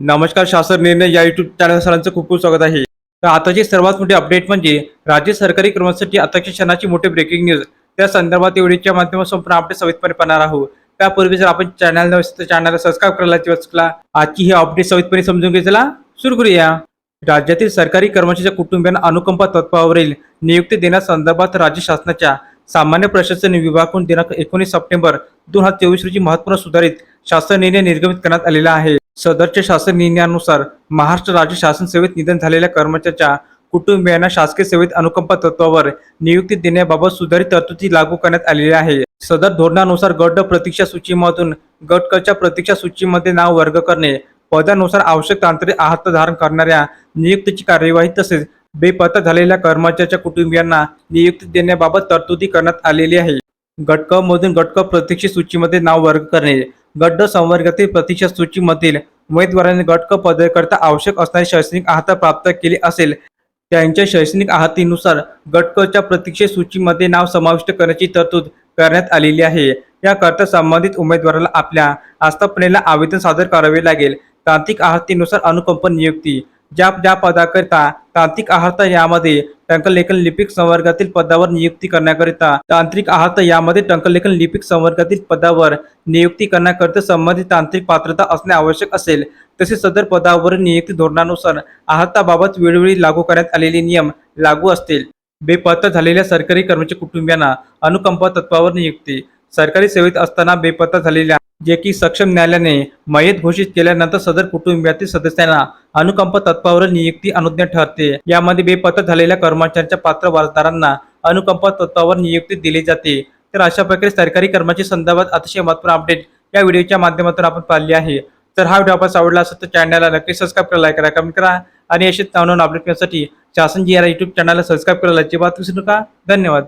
नमस्कार शासन निर्णय या युट्यूब चॅनल सरांचं खूप खूप स्वागत आहे. तर आताची सर्वात मोठी अपडेट म्हणजे राज्य सरकारी कर्मचारी आताची क्षणाची मोठी ब्रेकिंग न्यूज त्या संदर्भात एवढीच्या माध्यमातून आपण अपडेट सविस्तरपणे पाहणार आहोत. त्यापूर्वी जर आपण चॅनल चॅनलला सबस्क्राईब करायला किंवा चुकला आजची ही अपडेट सविस्तरपणे समजून घेतला सुरू करूया. राज्यातील सरकारी कर्मचाऱ्यांच्या कुटुंबियांना अनुकंपा तत्वावरील नियुक्ती देण्यासंदर्भात राज्य शासनाच्या सामान्य प्रशासन विभागाकडून दिनांक एकोणीस सप्टेंबर दोन हजार चोवीस रोजी महत्त्वपूर्ण सुधारित शासन निर्णय निर्गमित करण्यात आलेला आहे. सदरच्या शासन निर्णयानुसार महाराष्ट्र राज्य शासन सेवेत निधन झालेल्या कर्मचाऱ्याच्या कुटुंबियांना शासकीय सेवेत अनुकंपा तत्वावर नियुक्ती देण्याबाबत सुधारित तरतुदी लागू करण्यात आलेल्या आहे सदर धोरणानुसार गट प्रतीक्षा सूचीमधून गट प्रतीक्षा सूचीमध्ये नाव वर्ग करणे पदानुसार आवश्यक तांत्रिक आहात धारण करणाऱ्या नियुक्तीची कार्यवाही तसेच बेपत्ता झालेल्या कर्मचाऱ्याच्या कुटुंबियांना नियुक्ती देण्याबाबत तरतुदी करण्यात आलेली आहे. गटक मधून गटक क सूचीमध्ये नाव वर्ग करणे गड्ड संवर्गातील प्रतीक्षा सूचीमधील उमेदवारांनी गट क आवश्यक असणारी शैक्षणिक आहता प्राप्त केली असेल. त्यांच्या शैक्षणिक आहतीनुसार गटकच्या प्रतीक्षा सूचीमध्ये नाव समाविष्ट करण्याची तरतूद करण्यात आलेली आहे. याकरता संबंधित उमेदवाराला आपल्या आस्थापनेला आवेदन सादर करावे लागेल. तांत्रिक अर्हतेनुसार अनुकंप नियुक्ती ज्या ज्या पदाकरिता तांत्रिक अर्हता यामध्ये टंकलेखन लिपिक संवर्गातील पदावर नियुक्ती करण्याकरिता तांत्रिक अर्हता यामध्ये टंकलेखन लिपिक संवर्गातील पदावर नियुक्ती करण्याकरिता संबंधित तांत्रिक पात्रता असणे आवश्यक असेल. तसेच सदर पदावरील नियुक्ती धोरणानुसार अर्हताबाबत वेळोवेळी लागू करण्यात आलेले नियम लागू असतील. बेपत्ता झालेल्या सरकारी कर्मचारी कुटुंबियांना अनुकंपा तत्वावर नियुक्ती सरकारी सेवेत असताना बेपत्ता झालेल्या जे की सक्षम न्यायालयाने मयत घोषित केल्यानंतर सदर कुटुंबातील सदस्यांना अनुकंप तत्वावर नियुक्ती अनुज्ञा ठरते. यामध्ये बेपत्र झालेल्या कर्मचाऱ्यांच्या पात्र वारसदारांना अनुकंप तत्वावर नियुक्ती दिली जाते. तर अशा प्रकारे सरकारी कर्मचारी संदर्भात अतिशय महत्त्वपूर्ण अपडेट या व्हिडिओच्या माध्यमातून आपण पाहिली आहे. तर हा व्हिडिओ आपण आवडला असेल तर चॅनलला नक्की सबस्क्राईब करा लाईक करा कमेंट करा आणि असेच नवनवीन अपडेट करण्यासाठी शासन जी या युट्यूब चॅनलला सबस्क्राईब करायला अजिबात विसरू नका. धन्यवाद.